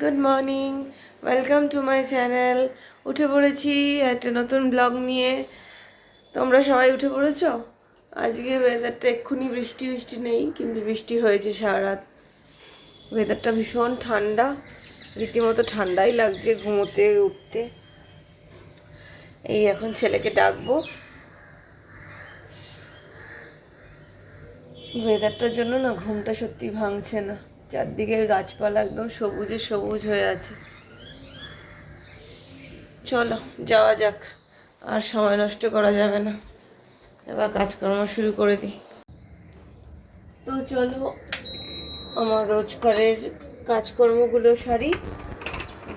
Good morning welcome to my channel উঠে পড়েছি একটা নতুন ব্লগ নিয়ে। তোমরা সবাই উঠে পড়েছো? আজকে ওয়েদারটা এক্ষুনি বৃষ্টি বৃষ্টি নেই, কিন্তু বৃষ্টি হয়েছে সারা রাত ওয়েদারটা ভীষণ ঠান্ডা। রীতিমতো ঠান্ডাই লাগছে ঘুমোতে, উঠতে। এই এখন ছেলেকে ডাকবো। ওয়েদারটার জন্য না ঘুমটা সত্যি ভাঙছে না। চারদিকের গাছপালা একদম সবুজে সবুজ হয়ে আছে। চলো, যাওয়া যাক। আর সময় নষ্ট করা যাবে না। এবার কাজকর্ম শুরু করে দিই। তো চলো, আমার রোজকারের কাজকর্মগুলো সারি।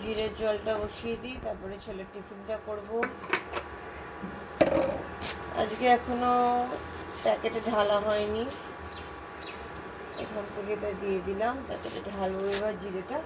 জিরের জলটা বসিয়ে দিই, তারপরে ছেলের টিফিনটা করব। আজকে এখনও প্যাকেটে ঢালা হয়নি। এখান থেকে তা দিয়ে দিলাম তারপরে ঢালবো এবার জিরেটা।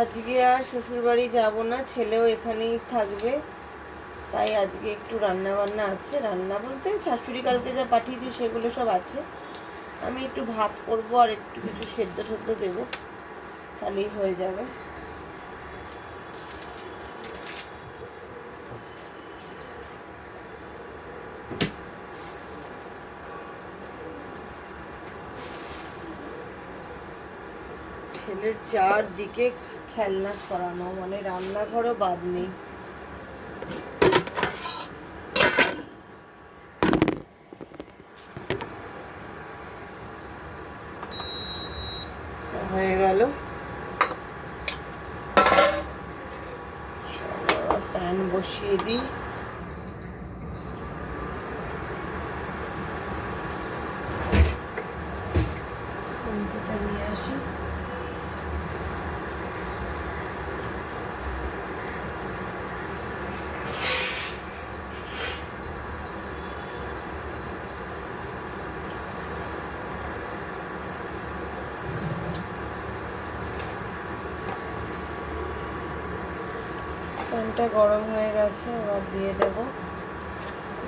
আজকে আর শ্বশুরবাড়ি যাব না, ছেলেও এখানেই থাকবে। তাই আজকে একটু রান্না বান্না আছে। রান্না বলতে শাশুড়ি কালকে যা পাঠিয়েছি সেগুলো সব আছে। আমি একটু ভাত করব আর একটু কিছু সেদ্ধ টেদ্ধ দেবো। তাহলেই হয়ে যাবে। ছেলের চারদিকে খেলনা ছড়ানো মানে রান্নাঘরও বাদ নেই। হয়ে গেল। প্যান বসিয়ে দিই। প্যানটা গরম হয়ে গেছে, এবার দিয়ে দেব।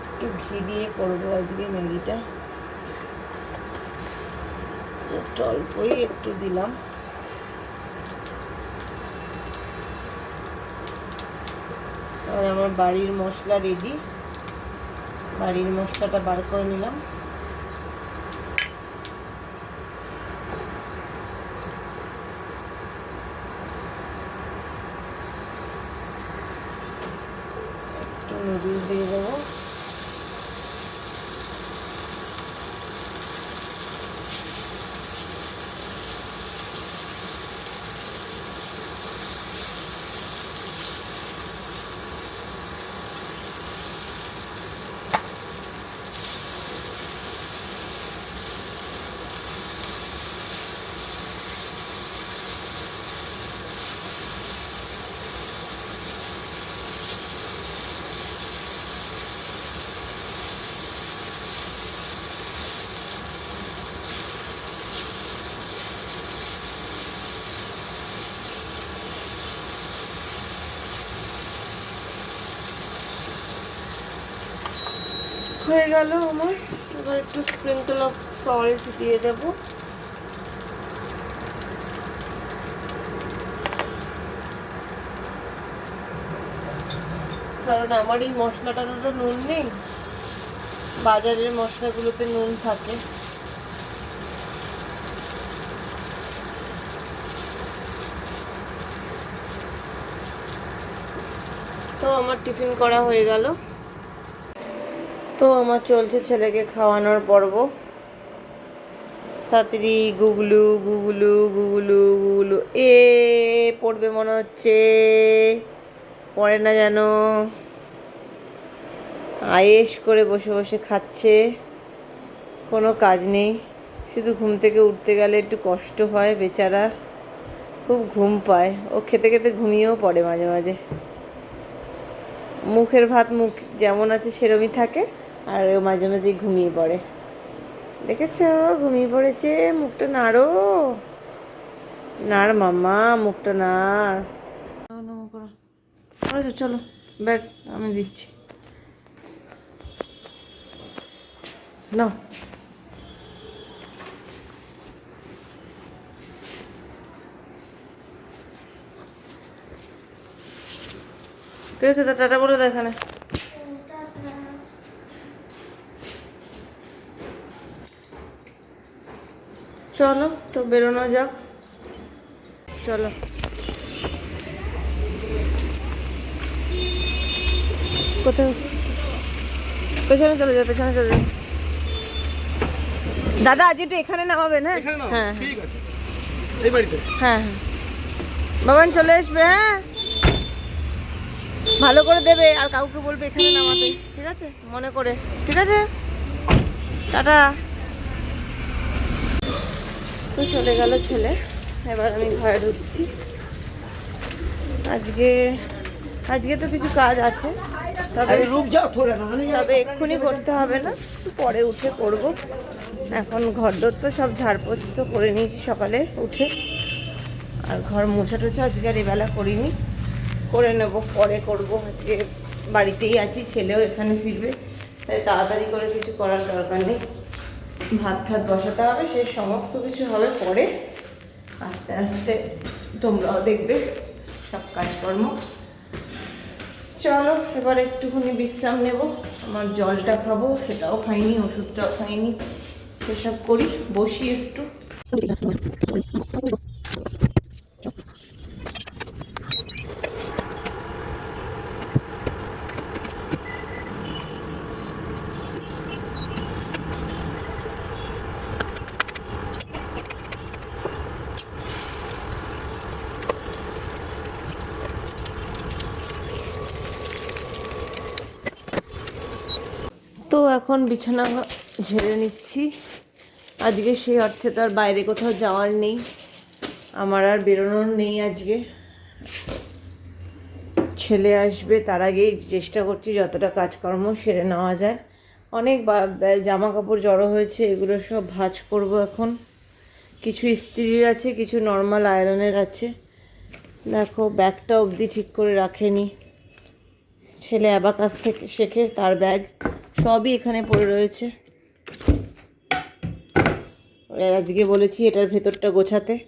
একটু ঘি দিয়ে করব আজকে ম্যাগিটা। জাস্ট অল্পই একটু দিলাম। আর আমার বাড়ির মশলা রেডি বাড়ির মশলাটা বার করে নিলাম। দিয়ে দেবো হয়ে গেল আমার। এবার একটু স্প্রিঙ্কল অফ সল্ট দিয়ে দেব। কারণ আমার এই মশলাটাতে তো নুন নেই। বাজারের মশলাগুলোতে নুন থাকে। তো আমার টিফিন করা হয়ে গেল। তো আমার চলছে ছেলেকে খাওয়ানোর পর্ব। তাড়াতাড়ি গুগলু গুগলু গুগলু গুগলু। এ পড়বে মনে হচ্ছে। পড়ে না যেন। আয়েস করে বসে বসে খাচ্ছে। কোনো কাজ নেই। শুধু ঘুম থেকে উঠতে গেলে একটু কষ্ট হয় বেচারার। খুব ঘুম পায়। ও খেতে খেতে ঘুমিয়েও পড়ে মাঝে মাঝে। মুখের ভাত মুখ যেমন আছে সেরমই থাকে। আর মাঝে মাঝে ঘুমিয়ে পড়ে। দেখেছ? ঘুমিয়ে পড়েছে, মুখটা নাড়ো। নাড় মাম্মা, মুখটা নাড়। আচ্ছা চলো, ব্যাগ আমি দিচ্ছি। না আছে, তা টাটা বলে দেখানে চলো তো বেরোনো যাক। চলো। কোথায়? পেছনে চলে যাও পেছনে চলে যাও। দাদা আজ একটু এখানে নামাবেন হ্যাঁ? হ্যাঁ এই বাড়িতে। হ্যাঁ হ্যাঁ। বাবান চলে আসবে হ্যাঁ? ভালো করে দেবে আর কাউকে বলবে এখানে নামাতে ঠিক আছে? মনে করে ঠিক আছে? টাটা। তো চলে গেল ছেলে। এবার আমি ঘরে ঢুকছি। আজকে আজকে তো কিছু কাজ আছে। তবে তবে এক্ষুনি করতে হবে না পরে উঠে করব। এখন ঘরদোর তো সব ঝাড়পোছ তো করে নিয়েছি সকালে উঠে। আর ঘর মোছা টোছা আজকে আর এবেলা করিনি। করে নেব পরে করব। আজকে বাড়িতেই আছি ছেলেও এখানে ফিরবে। তাই তাড়াতাড়ি করে কিছু করার দরকার নেই। ভাত ঠাত বসাতে হবে, সে সমস্ত কিছু হবে পরে। আস্তে আস্তে তোমরাও দেখবে সব কাজকর্ম। চলো, এবার একটুখানি বিশ্রাম নেব। আমার জলটা খাব, সেটাও খাইনি, ওষুধটাও খাইনি। সেসব করি, বসি একটু তো এখন বিছানা ঝেড়ে নিচ্ছি। আজকে সেই অর্থে তো আর বাইরে কোথাও যাওয়ার নেই। আমার আর বেরোনোর নেই আজকে। ছেলে আসবে, তার আগেই চেষ্টা করছি যতটা কাজকর্ম সেরে নেওয়া যায়। অনেক জামা কাপড় জড়ো হয়েছে, এগুলো সব ভাঁজ করব এখন। কিছু ইস্ত্রির আছে, কিছু নর্মাল আয়রনের আছে। দেখো, ব্যাগটা অবধি ঠিক করে রাখেনি। ছেলে অ্যাবাকাস থেকে শেখে তার ব্যাগ। সবই এখানে পড়ে রয়েছে। আজকে বলেছি এটার ভেতরটা গোছাতে।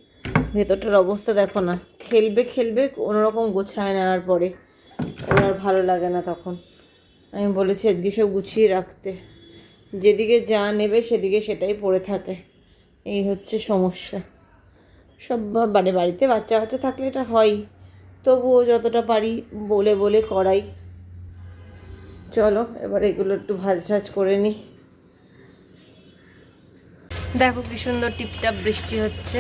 ভেতরটার অবস্থা দেখো না। খেলবে খেলবে কোনোরকম গোছায় নেওয়ার পরে। ওর আর ভালো লাগে না তখন। আমি বলেছি আজকে সব গুছিয়ে রাখতে। যেদিকে যা নেবে সেদিকে সেটাই পড়ে থাকে। এই হচ্ছে সমস্যা। সব মানে বাড়িতে বাচ্চা কাচ্চা থাকলে এটা হয়। তবুও যতটা পারি বলে বলে করাই। চলো, এবার এগুলো একটু ভাজ ঝাজ করে নিই দেখো কি সুন্দর টিপটাপ বৃষ্টি হচ্ছে।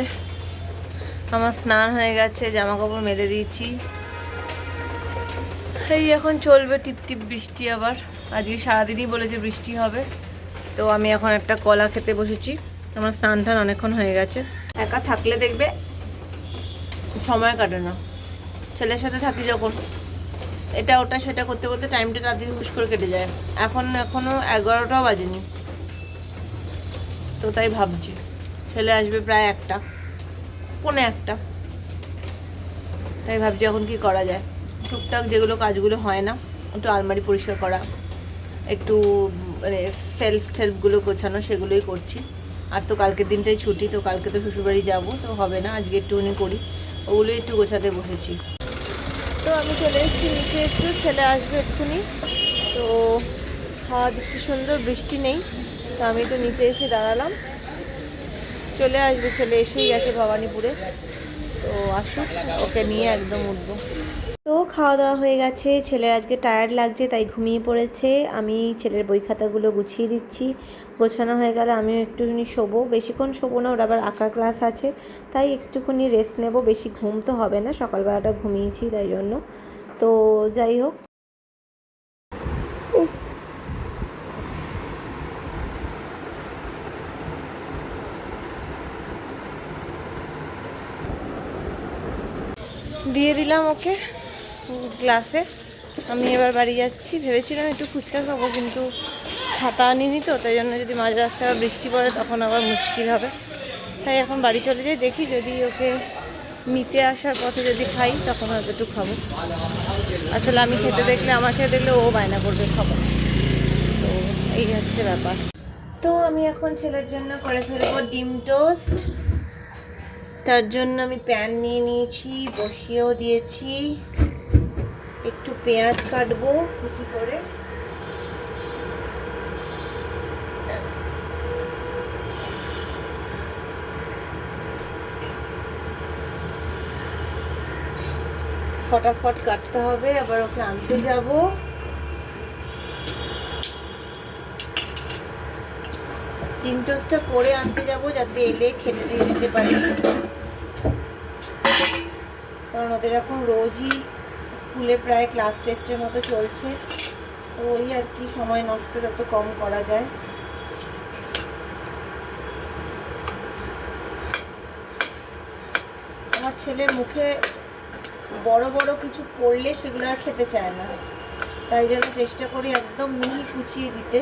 আমার স্নান হয়ে গেছে জামা কাপড় মেলে দিয়েছি। এই এখন চলবে টিপ টিপ বৃষ্টি আবার। আজকে সারাদিনই বলেছে বৃষ্টি হবে। তো আমি এখন একটা কলা খেতে বসেছি। আমার স্নান টান অনেকক্ষণ হয়ে গেছে। একা থাকলে দেখবে সময় কাটে না। ছেলের সাথে থাকি যখন। এটা ওটা সেটা করতে করতে টাইমটা রাতদিন হুশ করে কেটে যায়। এখন এখনও এগারোটাও বাজেনি। তো তাই ভাবছি। ছেলে আসবে প্রায় একটা, পৌনে একটা। তাই ভাবছি এখন কি করা যায়। টুকটাক যেগুলো কাজগুলো হয় না, একটু আলমারি পরিষ্কার করা, একটু মানে সেলফ টেলফগুলো গোছানো সেগুলোই করছি। আর তো কালকের দিনটাই ছুটি, তো কালকে তো শ্বশুরবাড়ি যাব, তো হবে না, আজকে একটুখানি করি। ওগুলোই একটু গোছাতে বসেছি। তো আমি চলে এসেছি, নিচে একটু ছেলে আসবে এক্ষুনি। তো খাওয়া দিচ্ছি সুন্দর, বৃষ্টি নেই। তো আমি তো নিচে এসে দাঁড়ালাম। চলে আসবে ছেলে, এসেই গেছে ভবানীপুরে। তো আসুক, ওকে নিয়ে একদম উঠবো। খাওয়া দাওয়া হয়ে গেছে। ছেলের আজকে টায়ার্ড লাগছে, তাই ঘুমিয়ে পড়েছে। আমি ছেলের বই খাতাগুলো গুছিয়ে দিচ্ছি। গোছানো হয়ে গেলে আমিও একটুখানি শোবো। বেশিক্ষণ শোবো না, ওর আবার আঁকার ক্লাস আছে। তাই একটুখানি রেস্ট নেব। বেশি ঘুম তো হবে না, সকালবেলাটা ঘুমিয়েছি তাই জন্য। তো যাই হোক। দিয়ে দিলাম ওকে। গ্লাসে। আমি এবার বাড়ি যাচ্ছি। ভেবেছিলাম একটু ফুচকা খাব, কিন্তু ছাতা আনিনি তো, তাই জন্য যদি মাঝ রাস্তায় আবার বৃষ্টি পড়ে, তখন আবার মুশকিল হবে। তাই এখন বাড়ি চলে যাই, দেখি যদি ওকে নিতে আসার পথে যদি খাই, তখন হয়তো একটু খাব। আসলে আমি খেতে দেখলে, আমাকে দেখলে ও বায়না করবে খাব। তো এই হচ্ছে ব্যাপার। তো আমি এখন ছেলের জন্য করে ফেলব ডিম টোস্ট। তার জন্য আমি প্যান নিয়ে নিয়েছি, বসিয়েও দিয়েছি। একটু পেঁয়াজ কাটবো। কুচি করে। ফটাফট কাটতে হবে আবার ওকে আনতে যাব। ডিম টোস্টটা করে আনতে যাব যাতে এলে খেতে দিয়ে দিতে পারি। কারণ ওদের এখন রোজই স্কুলে প্রায় ক্লাস টেস্টের মতো চলছে। তো ওই আর কি সময় নষ্ট যত কম করা যায়। আমার ছেলের মুখে বড় বড় কিছু পড়লে সেগুলো আর খেতে চায় না। তাই জন্য চেষ্টা করি একদম মিহি কুচিয়ে দিতে।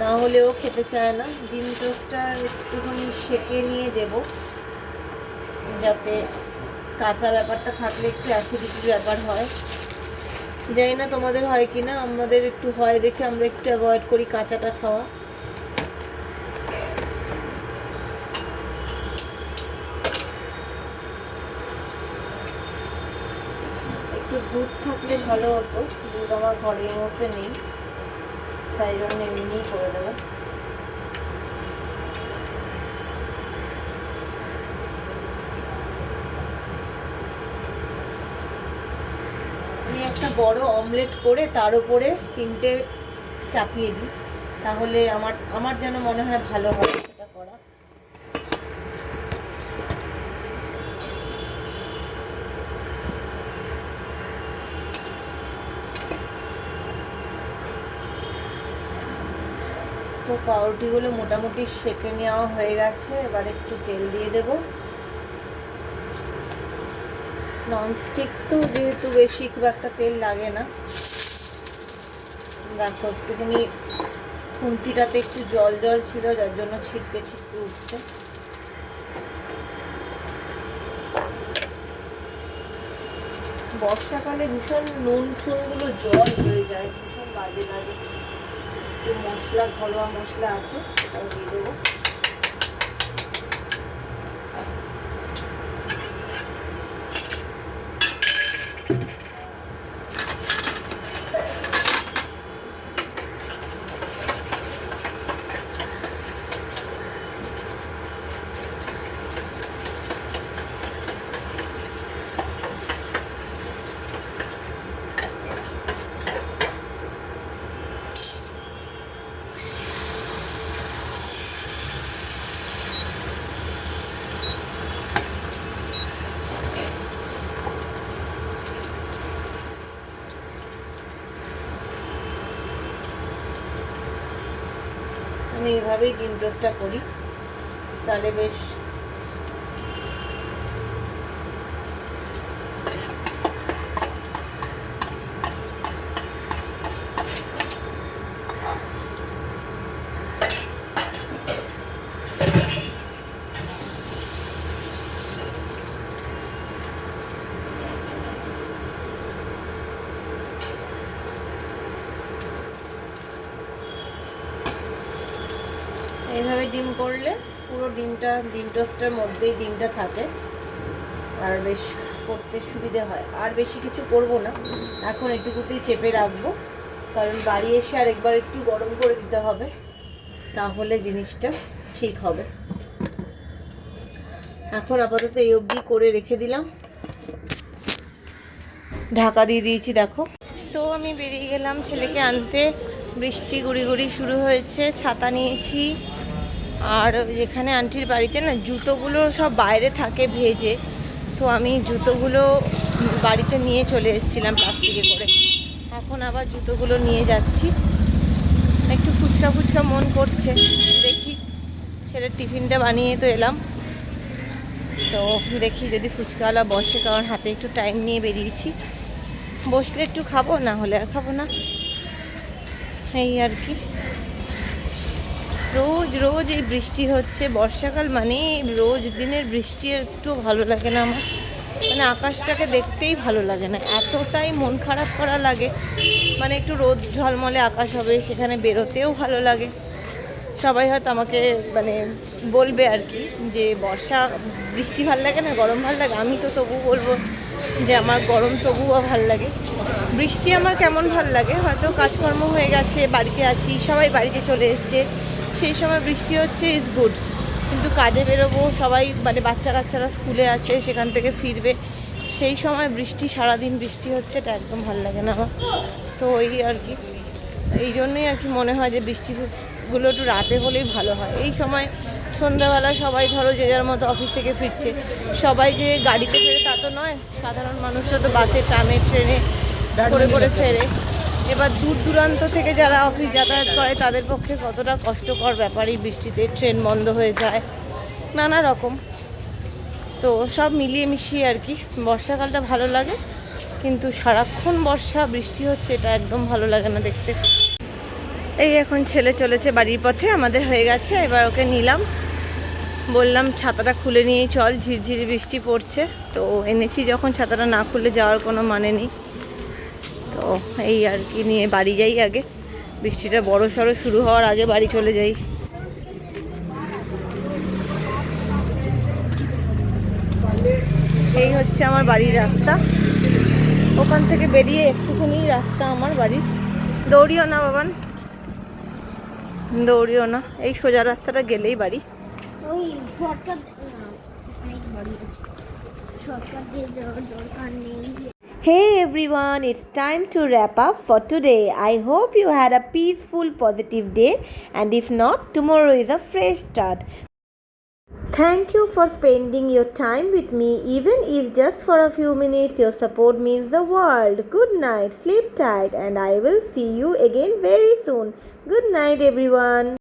না হলেও খেতে চায় না। ডিম টোস্টটা একটুখানি সেকে নিয়ে দেব। যাতে কাঁচা ব্যাপারটা থাকলে একটু অ্যাসিডিটির ব্যাপার হয়। জানি না তোমাদের হয় কি না, আমাদের একটু হয় দেখে আমরা একটু অ্যাভয়েড করি কাঁচাটা খাওয়া। একটু দুধ থাকলে ভালো হতো, দুধ আমার ঘরের মধ্যে নেই, তাই জন্য এমনিই করে দেবো। একটা বড় অমলেট করে তার উপরে তিনটে চাপিয়ে দিই। তাহলে আমার আমার যেন মনে হয় ভালো হবে সেটা করা। তো পাউরুটিগুলো মোটামুটি সেঁকে নেওয়া হয়ে গেছে, এবার একটু তেল দিয়ে দেব। ননস্টিক তো যেহেতু বেশি খুব একটা তেল লাগে না। দেখো, একটুখানি খুন্তিটাতে একটু জল জল ছিল, যার জন্য ছিটকে ছিটকে উঠছে। বর্ষাকালে ভীষণ নুন ঠুনগুলো জল হয়ে যায়, ভীষণ বাজে লাগে। একটু মশলা, ঘরোয়া মশলা আছে, সেটাও দিয়ে দেবো। আমি এইভাবেই ডিম টোস্টটা করি। তাহলে বেশ এইভাবে ডিম করলে পুরো ডিমটা, ডিম টোস্টের মধ্যেই ডিমটা থাকে। আর বেশ করতে সুবিধে হয়। আর বেশি কিছু করব না। এখন এটুকুতেই চেপে রাখব। কারণ বাড়ি এসে আর একবার একটু গরম করে দিতে হবে। তাহলে জিনিসটা ঠিক হবে। এখন আপাতত এই অবধি করে রেখে দিলাম। ঢাকা দিয়ে দিয়েছি, দেখো। তো আমি বেরিয়ে গেলাম ছেলেকে আনতে। বৃষ্টি গুড়ি গুড়ি শুরু হয়েছে। ছাতা নিয়েছি। আর যেখানে আন্টির বাড়িতে না জুতোগুলো সব বাইরে থাকে ভেজে, তো আমি জুতোগুলো বাড়িতে নিয়ে চলে এসেছিলাম প্লাস্টিকে করে। এখন আবার জুতোগুলো নিয়ে যাচ্ছি। একটু ফুচকা ফুচকা মন করছে। দেখি, ছেলের টিফিনটা বানিয়ে তো এলাম। তো দেখি যদি ফুচকাওয়ালা বসে, কারণ হাতে একটু টাইম নিয়ে বেরিয়েছি। বসলে একটু খাব, না হলে আর খাব না। এই আর কি। রোজ রোজ এই বৃষ্টি হচ্ছে। বর্ষাকাল মানে রোজ দিনের বৃষ্টি একটু ভালো লাগে না আমার। মানে আকাশটাকে দেখতেই ভালো লাগে না। এতটাই মন খারাপ করা লাগে। মানে একটু রোদ ঝলমলে আকাশ হবে, সেখানে বেরোতেও ভালো লাগে। সবাই হয়তো আমাকে মানে বলবে আর কি যে, বর্ষা, বৃষ্টি ভালো লাগে না? গরম ভালো লাগে? আমি তো তবু বলব যে, আমার গরম তবুও ভালো লাগে। বৃষ্টি আমার কেমন ভালো লাগে? হয়তো কাজকর্ম হয়ে গেছে, বাড়িতে আছি, সবাই বাড়িতে চলে এসছে। সেই সময় বৃষ্টি হচ্ছে ইজ গুড কিন্তু কাজে বেরোবো সবাই মানে বাচ্চা কাচ্চারা স্কুলে আছে সেখান থেকে ফিরবে। সেই সময় বৃষ্টি সারাদিন বৃষ্টি হচ্ছে এটা একদম ভালো লাগে না আমার। তো ওই আর কি। এই জন্যই আর কি মনে হয় যে বৃষ্টিগুলো একটু রাতে হলেই ভালো হয়। এই সময় সন্ধ্যাবেলা সবাই ধরো যে যার মতো অফিস থেকে ফিরছে। সবাই যে গাড়িতে ফেরে তা তো নয় সাধারণ মানুষরা তো বাসে ট্রামে ট্রেনে করে করে ফেরে। এবার দূর দূরান্ত থেকে যারা অফিস যাতায়াত করে, তাদের পক্ষে কতটা কষ্টকর ব্যাপারই বৃষ্টিতে? ট্রেন বন্ধ হয়ে যায়, নানা রকম। তো সব মিলিয়ে মিশিয়ে আর কি, বর্ষাকালটা ভালো লাগে, কিন্তু সারাক্ষণ বর্ষা, বৃষ্টি হচ্ছে, এটা একদম ভালো লাগে না দেখতে। এই এখন ছেলে চলেছে বাড়ির পথে, আমাদের হয়ে গেছে, এবার ওকে নিলাম। বললাম, ছাতাটা খুলে নিয়ে চল, ঝিরঝিরি বৃষ্টি পড়ছে। তো এনেছি, যখন ছাতাটা না খুলে যাওয়ার কোনো মানে নেই। তো এই আর কি, নিয়ে বাড়ি যাই আগে। বৃষ্টিটা বড় সড়ো শুরু হওয়ার আগে বাড়ি চলে যাই। এই হচ্ছে আমার বাড়ির রাস্তা। ওখান থেকে বেরিয়ে একটুখানি রাস্তা আমার বাড়ির। দৌড়িও না বাবান দৌড়িও না। এই সোজা রাস্তাটা গেলেই বাড়ি। দিয়ে দরকার নেই। Hey everyone, it's time to wrap up for today. I hope you had a peaceful, positive day, and if not, tomorrow is a fresh start. Thank you for spending your time with me, even if just for a few minutes. Your support means the world. Good night, sleep tight, and I will see you again very soon. Good night, everyone.